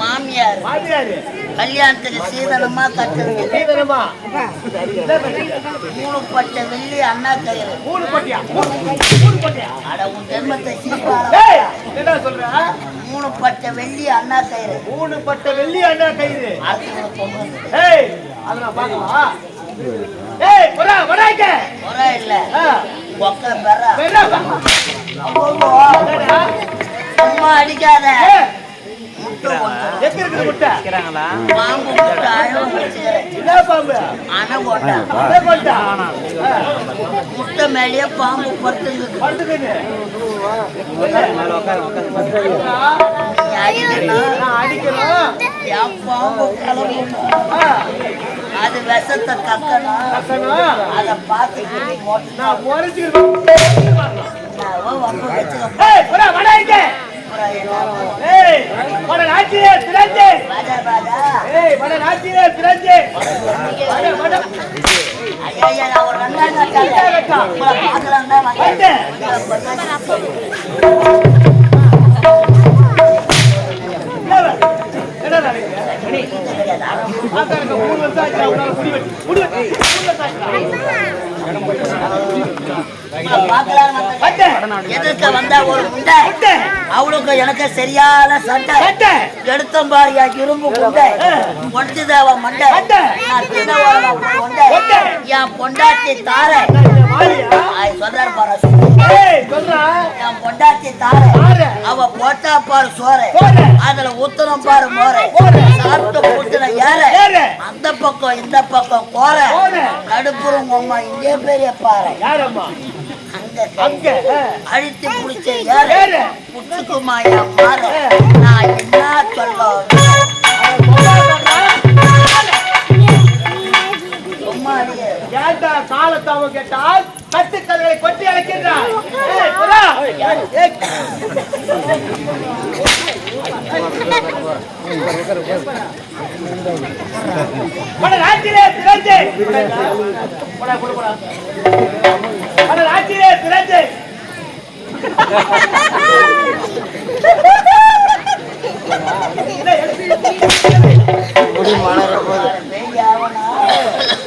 மாமியார் மாமியாரு? கல்யாணத்துக்கு சீதனமா கட்டுறது பண்ணீங்க? மூணு பட்டை வெள்ளி அண்ணா கயிறு. மூணு பட்டியா? மூணு பட்டியா? அட உன் ஜென்மத்தை சீப்பாரா சொல்ற? மூணு பட்டை வெள்ளி அண்ணா கயிறு. மூணு பட்ட வெள்ளி அண்ணா கயிறு. ஏய் அத நான் ஏய் வரா இல்ல. சும்மா அடிக்காத. முட்டை இருக்குது முட்டை? பாம்பு மேலேயே அடிக்கணும். அது விஷத்தை கக்கணும். அதை பார்த்துக்கிட்டு நான் ஒரு ரெண்டாயிரம் எதிர்க்க வந்தா ஒரு முண்டை அவளுக்கு எனக்கு சரியான சண்டை. எடுத்தம் பாரியா இரும்பு முண்டை பொடிச்சுதாவ மண்டை. நான். என் பொண்டாட்டி தார? சொல்றாரு பாரு ஏய், சொல்றா. என் பொண்டாட்டி தார. அவ போட்டா பாரு சோறு. அதுல ஊத்தனம் பாரு மோரை. சாப்பிட்டு ஊத்துன ஏற. அந்த பக்கம் இந்த பக்கம் கோர. நடுப்புறம் அம்மா இங்கே பெரிய பாறை யாரம்மா? அங்க. அழித்து புடிச்ச. புச்சுக்குமா என் மாற. நான் என்ன சொல்ல காலத்தாமம் கேட்டால் கட்டுக்கல்களை கொட்டி அழைக்கின்றார் ராத்திரே பட கொடு பட பட ராத்திரே திரஞ்சு பேய் ஆவனா?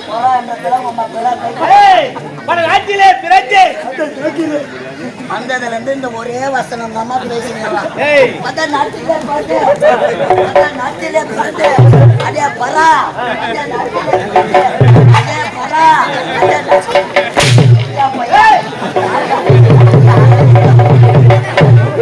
போடா, இந்த பிள்ளை உம்மை பிள்ளை கை- ஏய், பட ராத்திரே திரஞ்சு வந்ததுல இருந்து இந்த ஒரே வசனம் தான் மத நாட்டிலே மத நாட்டிலே பாட்டு அடே பரா அடே பரா அடே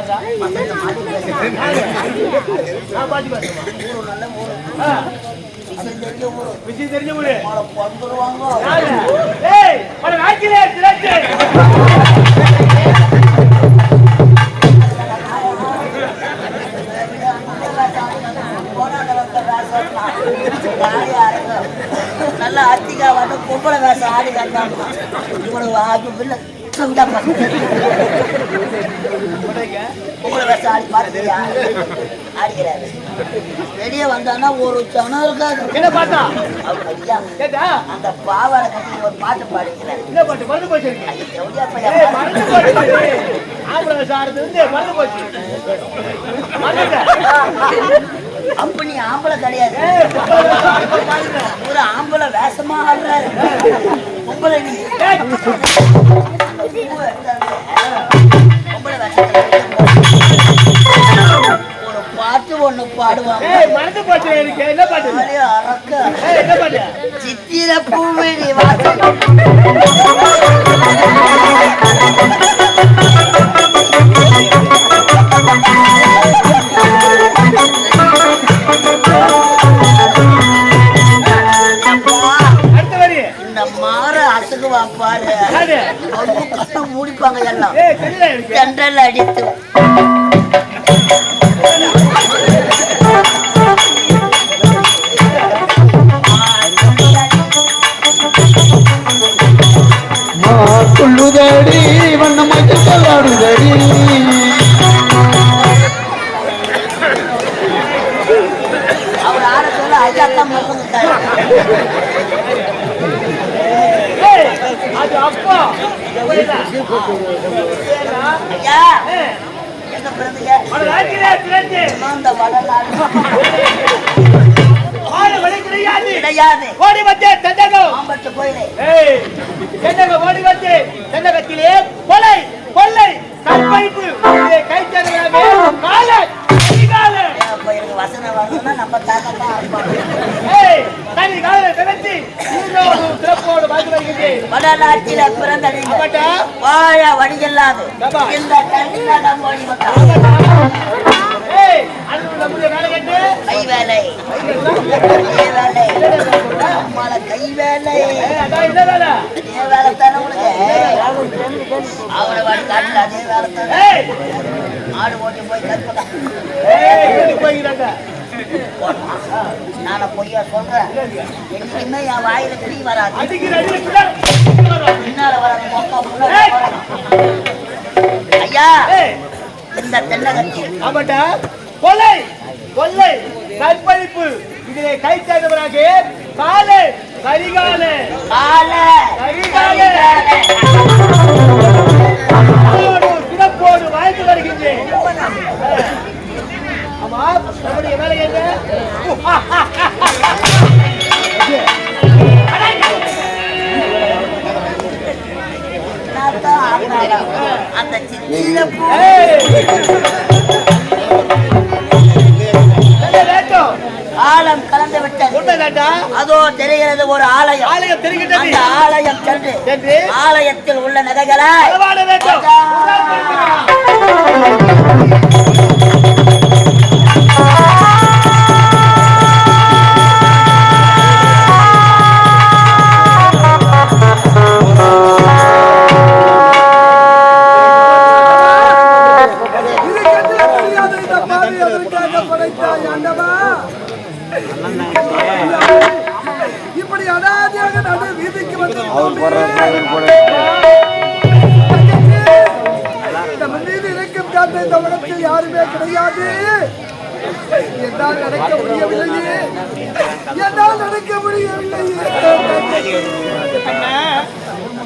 நான் தெரிஞ்ச நல்லா அத்திகா வந்து பொம்பளை வேஷம் ஆடி கண்டாமா இவ்வளவு ஆகும் இல்லை. ஆடிக்கிறாரு. வெளியே வந்தான்னா ஒரு சனம் இருக்காது. என்ன ஐயா கேட்டா? அந்த பாவாடை கட்டி ஒரு பாட்டு பாடிக்கிறார். என்ன பாட்டு? மறந்து போச்சு. ஆம்பளை கிடையாது. ஒரு ஆம்பளை வேஷமா ஆடுறாரு. பொம்பளை ஒரு பாட்டு ஒண்ணு பாடுவாங்க மறந்து போச்சு எனக்கு. என்ன பாட்டு? அரக்க என்ன பாட்டு? சித்திர பூமணி வாசம் கண்ணை மூடிப்பாங்க எல்லாம். தென்றல் அடித்து. துள்ளுதடி வண்ண மஞ்சள் ஆடுதடி அவர் ஆட சொல்ல ஐயா தான் மறந்துட்டாரு ஏய் அது அப்பா புரியுதா? ஏன்னா, ஐயா ஏய், எங்க பிறந்தீங்க அவனை வாழ்க்கையிலே திரண்டு, அந்த வடநாடு வாழ வழி கிடையாது. ஓடி வந்தே தென்னகம் ஓடி வந்து தென்னகத்திலே ஏய் அதான் இல்ல வேலை தானே உனக்கு. அவனை வாடி காட்டில் அதே வேலை தானே ஆடு ஓட்டி போய் போகிறாங்க நான பொய்யா சொல்றேன். என்னைக்குமே என் வாயில கிளி வராது. ஐயா இந்த தென்னகத்தில் ஆமாட்டா கொலை கொள்ளை கற்பழிப்பு இதிலே கை சேர்ந்தவராக காலை கரிகால. கால கரிகால. அந்த சித்தியில பூ? ஆழம் கலந்து விட்டது? அதோ தெரிகிறது ஒரு ஆலயம். ஆலயம் தெரிகின்றது. அந்த ஆலயம் சென்று சென்று? ஆலயத்தில் உள்ள நகைகளை உலகத்தில் கிடையாது. என்னால் நடக்க முடியவில்லையே. என்னால் நடக்க முடியவில்லையே.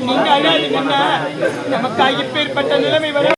நீங்க அழாதீங்க நமக்கு இப்பேற்பட்ட நிலைமை வர